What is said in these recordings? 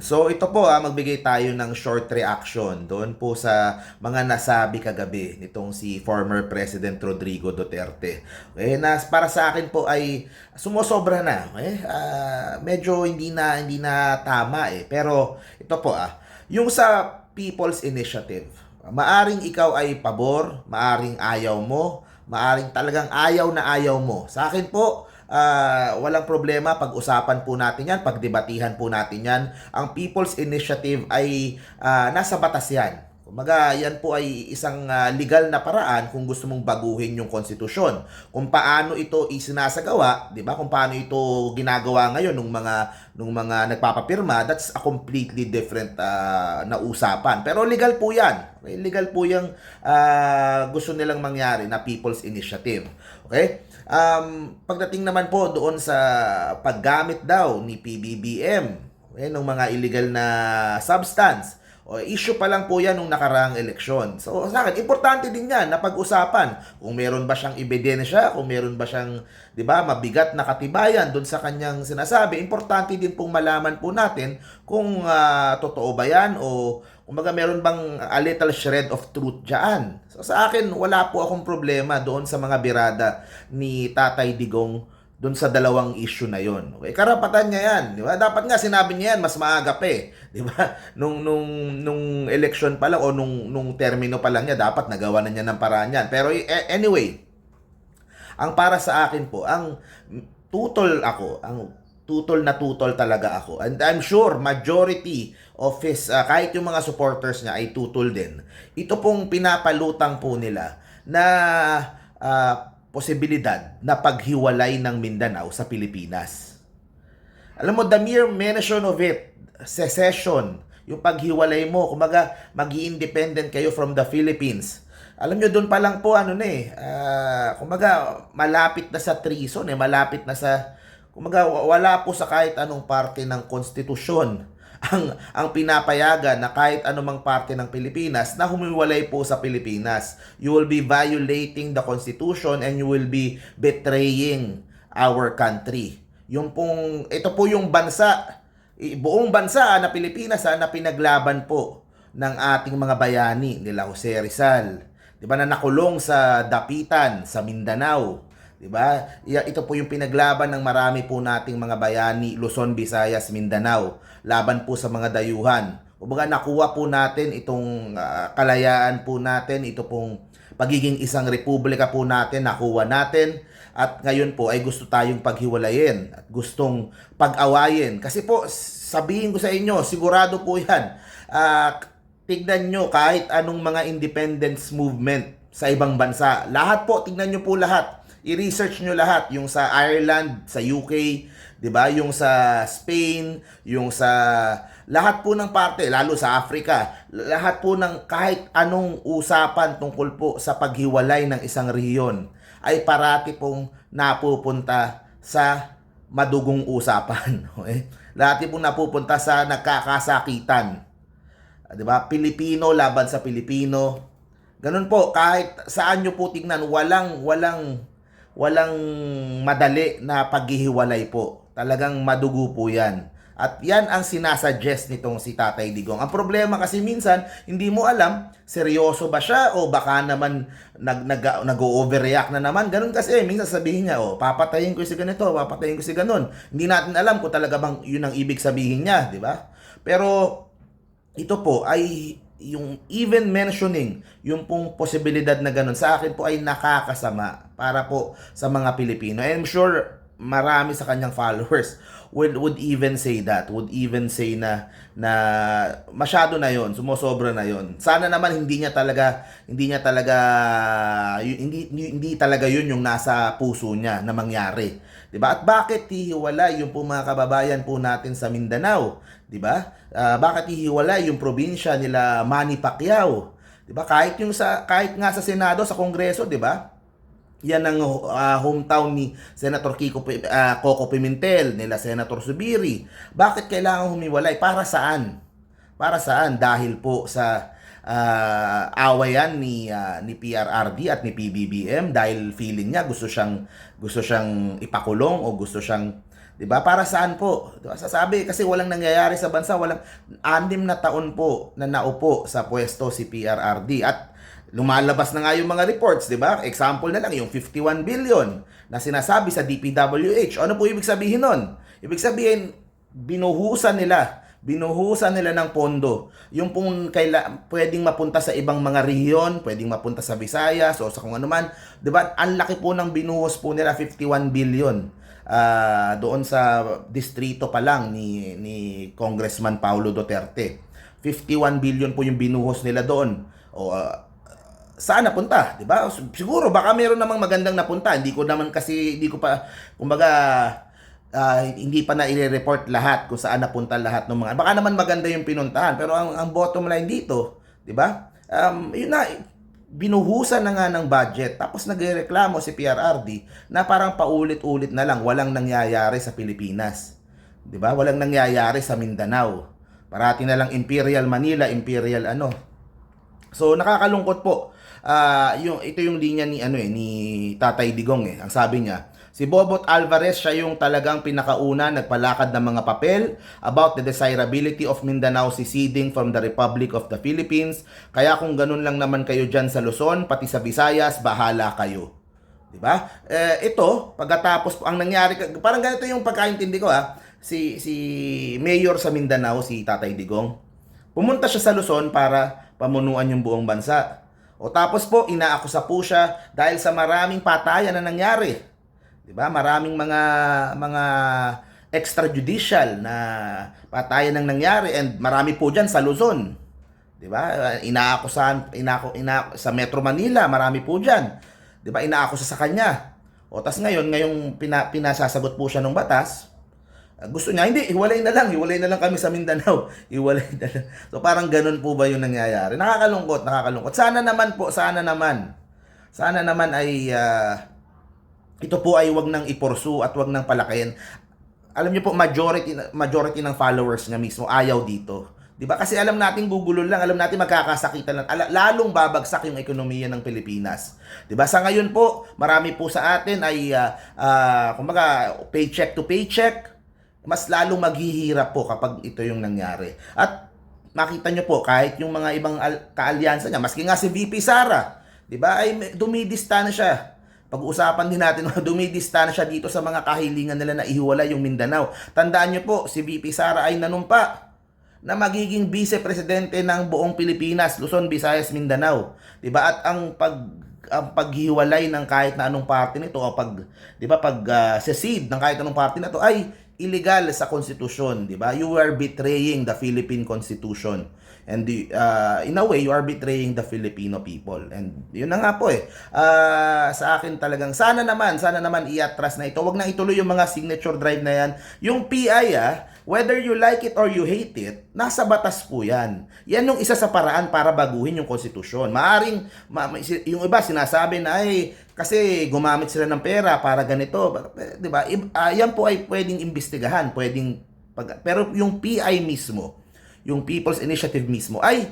So ito po ah, magbigay tayo ng short reaction doon po sa mga nasabi kagabi nitong si former President Rodrigo Duterte. Eh, nas, para sa akin po ay sumosobra na. Eh, ah, medyo hindi na hindi na tama eh. Pero ito po ah, yung sa People's Initiative, maaring ikaw ay pabor, maaring ayaw mo, maaring talagang ayaw na ayaw mo. Sa akin po, Ah, walang problema pag-usapan po natin yan, pagdebatihan po natin yan. Ang People's Initiative ay ah, nasa batas yan. Kumaga, yan po ay isang ah, legal na paraan kung gusto mong baguhin yung konstitusyon. Kung paano ito isinasagawa, 'di ba? Kung paano ito ginagawa ngayon ng mga nung mga nagpapapirma, that's a completely different ah, na usapan. Pero legal po 'yan. Okay? Legal po 'yung ah, gusto nilang mangyari na People's Initiative. Okay? Um, pagdating naman po doon sa paggamit daw ni PBBM eh, ng mga illegal na substance, o issue pa lang po yan nung nakaraang eleksyon. So sa akin, importante din yan na pag-usapan kung meron ba siyang ebidensya, kung meron ba siyang, di ba, mabigat na katibayan doon sa kanyang sinasabi. Importante din pong malaman po natin kung ah, totoo ba yan o kumbaga meron bang a little shred of truth dyan. So sa akin, wala po akong problema doon sa mga birada ni Tatay Digong doon sa dalawang issue na yon. Okay, karapatan niya 'yan, di ba? Dapat nga sinabi niya 'yan mas maaga pa eh, di ba? Nung nung nung election pa lang o nung nung termino pa lang niya dapat nagawa na niya ng paraan 'yan. Pero eh, anyway, ang para sa akin po, ang tutol ako, ang tutol na tutol talaga ako. And I'm sure majority of his, ah, kahit yung mga supporters niya ay tutol din. Ito pong pinapalutang po nila na ah, posibilidad na paghiwalay ng Mindanao sa Pilipinas. Alam mo, the mere mention of it, secession, yung paghiwalay mo, kumaga, mag independent kayo from the Philippines. Alam nyo, doon pa lang po, ano na eh, ah, kumaga, malapit na sa treason eh, malapit na sa, kumaga, wala po sa kahit anong parte ng konstitusyon ang ang pinapayagan na kahit anumang parte ng Pilipinas na humiwalay po sa Pilipinas. You will be violating the constitution and you will be betraying our country. Yung pong ito po yung bansa buong bansa na Pilipinas ah, na pinaglaban po ng ating mga bayani nila Jose Rizal. 'Di ba na nakulong sa Dapitan sa Mindanao. 'Di ba? Ito po yung pinaglaban ng marami po nating mga bayani Luzon, Visayas, Mindanao laban po sa mga dayuhan. Kumbaga nakuha po natin itong ah, kalayaan po natin, ito pong pagiging isang republika po natin, nakuha natin. At ngayon po ay gusto tayong paghiwalayin at gustong pag-awayin. Kasi po, sabihin ko sa inyo, sigurado po yan. Ah, tignan nyo kahit anong mga independence movement sa ibang bansa. Lahat po, tignan nyo po lahat. I-research nyo lahat. Yung sa Ireland, sa UK, 'di ba? Yung sa Spain, yung sa lahat po ng parte, lalo sa Africa, lahat po ng kahit anong usapan tungkol po sa paghiwalay ng isang rehiyon ay parati pong napupunta sa madugong usapan. Okay? Lati pong napupunta sa nagkakasakitan. 'Di ba? Pilipino laban sa Pilipino. Ganun po, kahit saan nyo po tignan, walang, walang, walang madali na paghihiwalay po. Talagang madugo po yan. At yan ang sinasuggest nitong si Tatay Digong. Ang problema kasi minsan, hindi mo alam, seryoso ba siya o baka naman nag, nag, nag-overreact na naman. Ganun kasi, minsan sabihin niya, oh, papatayin ko si ganito, papatayin ko si ganun. Hindi natin alam kung talaga bang yun ang ibig sabihin niya, di ba? Pero ito po ay yung even mentioning yung pong posibilidad na ganun sa akin po ay nakakasama para po sa mga Pilipino. And I'm sure marami sa kanyang followers would would even say that, would even say na na masyado na yon, sumosobra na yon. Sana naman hindi niya talaga hindi niya talaga hindi, hindi talaga yun yung nasa puso niya na mangyari. 'Di ba? At bakit hihiwalay yung po mga kababayan po natin sa Mindanao? 'Di ba? Ah, bakit hihiwalay yung probinsya nila Manny Pacquiao? 'Di ba? Kahit yung sa kahit nga sa Senado, sa Kongreso, 'di ba? Yan ang ah, hometown ni Senator Kiko ah, Coco Pimentel, nila Senator Subiri. Bakit kailangan humiwalay? Para saan? Para saan? Dahil po sa ah, awayan ni ah, ni PRRD at ni PBBM dahil feeling niya gusto siyang gusto siyang ipakulong o gusto siyang 'Di ba? Para saan po? 'Di ba? Sasabi kasi walang nangyayari sa bansa, walang anim na taon po na naupo sa pwesto si PRRD at lumalabas na nga yung mga reports, 'di ba? Example na lang yung 51 billion na sinasabi sa DPWH. Ano po ibig sabihin nun? Ibig sabihin binuhusan nila binuhusan nila ng pondo. Yung pong kaila, pwedeng mapunta sa ibang mga rehiyon, pwedeng mapunta sa Visayas o sa kung ano man. ba? Ang laki po ng binuhos po nila 51 billion. ah doon sa distrito pa lang ni ni Congressman Paulo Duterte. 51 billion po yung binuhos nila doon. O ah, saan napunta, 'di ba? Siguro baka meron namang magandang napunta. Hindi ko naman kasi hindi ko pa kumbaga ah, hindi pa na i-report lahat kung saan napunta lahat ng mga. Baka naman maganda yung pinuntahan, pero ang ang bottom line dito, 'di ba? Um, yun na binuhusan na nga ng budget tapos nagrereklamo si PRRD na parang paulit-ulit na lang walang nangyayari sa Pilipinas. 'Di ba? Walang nangyayari sa Mindanao. Parati na lang Imperial Manila, Imperial ano. So nakakalungkot po. Ah, yung ito yung linya ni ano eh ni Tatay Digong eh. Ang sabi niya, si Bobot Alvarez siya yung talagang pinakauna nagpalakad ng mga papel about the desirability of Mindanao seceding from the Republic of the Philippines. Kaya kung ganun lang naman kayo diyan sa Luzon, pati sa Visayas, bahala kayo. 'Di ba? Eh, ito, pagkatapos po ang nangyari parang ganito yung pagkaintindi ko ha. Si si Mayor sa Mindanao si Tatay Digong. Pumunta siya sa Luzon para pamunuan yung buong bansa. O tapos po, inaakusa po siya dahil sa maraming patayan na nangyari. 'Di ba? Maraming mga mga extrajudicial na patayan ang nangyari and marami po diyan sa Luzon. 'Di ba? Inaakusahan inaako ina sa Metro Manila, marami po diyan. 'Di ba? Inaakusa sa kanya. O tas ngayon, ngayong pina, pinasasagot po siya ng batas, ah, gusto niya, hindi, hiwalay na lang, hiwalay na lang kami sa Mindanao. Hiwalay na lang. So parang ganun po ba yung nangyayari? Nakakalungkot, nakakalungkot. Sana naman po, sana naman. Sana naman ay ah, ito po ay wag nang iporsu at wag nang palakihin. Alam niyo po majority majority ng followers niya mismo ayaw dito. 'Di ba? Kasi alam natin gugulo lang, alam natin magkakasakitan lang. Lalong babagsak yung ekonomiya ng Pilipinas. 'Di ba? Sa ngayon po, marami po sa atin ay ah, ah, kumbaga paycheck to paycheck. Mas lalong maghihirap po kapag ito yung nangyari. At makita nyo po, kahit yung mga ibang al- kaalyansa niya, maski nga si VP Sara, 'di ba? Ay may- dumidista na siya. Pag-uusapan din natin, dumidista na siya dito sa mga kahilingan nila na ihiwalay yung Mindanao. Tandaan nyo po, si VP Sara ay nanumpa na magiging vice-presidente ng buong Pilipinas, Luzon, Visayas, Mindanao. 'Di ba? At ang pag ang paghiwalay ng kahit na anong party nito o pag 'di ba pag uh, secede ng kahit anong party na to ay illegal sa konstitusyon, 'di ba? You are betraying the Philippine Constitution. And the, uh, in a way, you are betraying the Filipino people. And yun na nga po eh. Ah, sa akin talagang, sana naman, sana naman iatras na ito. Huwag na ituloy yung mga signature drive na yan. Yung PI ah, whether you like it or you hate it, nasa batas po yan. Yan yung isa sa paraan para baguhin yung konstitusyon. Maaring, ma, yung iba sinasabi na ay kasi gumamit sila ng pera para ganito. Di ba? I- ah, yan po ay pwedeng imbestigahan, pwedeng pag, pero yung PI mismo, yung People's Initiative mismo ay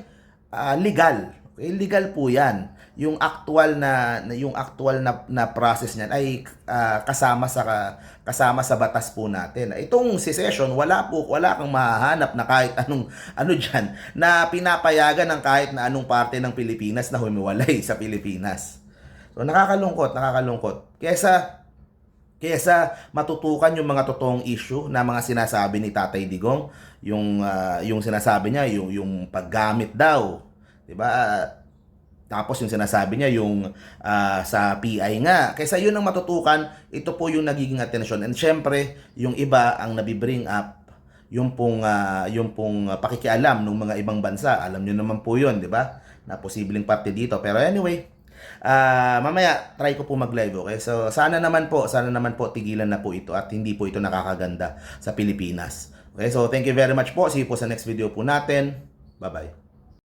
ah, legal. Okay, legal po 'yan. Yung actual na, yung actual na, na process niyan ay ah, kasama sa kasama sa batas po natin. Itong secession, wala po wala kang mahahanap na kahit anong ano diyan na pinapayagan ng kahit na anong parte ng Pilipinas na humiwalay sa Pilipinas. So nakakalungkot, nakakalungkot. Kesa kesa matutukan yung mga totoong issue na mga sinasabi ni Tatay Digong, yung ah, yung sinasabi niya yung yung paggamit daw, 'di ba? Tapos yung sinasabi niya yung ah, sa PI nga. Kaysa yun ang matutukan, ito po yung nagiging atensyon. And syempre, yung iba ang nabibring up yung pong ah, yung pong pakikialam ng mga ibang bansa. Alam niyo naman po 'yun, 'di ba? Na posibleng parte dito. Pero anyway, ah mamaya try ko po mag-live, okay? So sana naman po, sana naman po tigilan na po ito at hindi po ito nakakaganda sa Pilipinas. Okay? So thank you very much po. See you po sa next video po natin. Bye-bye.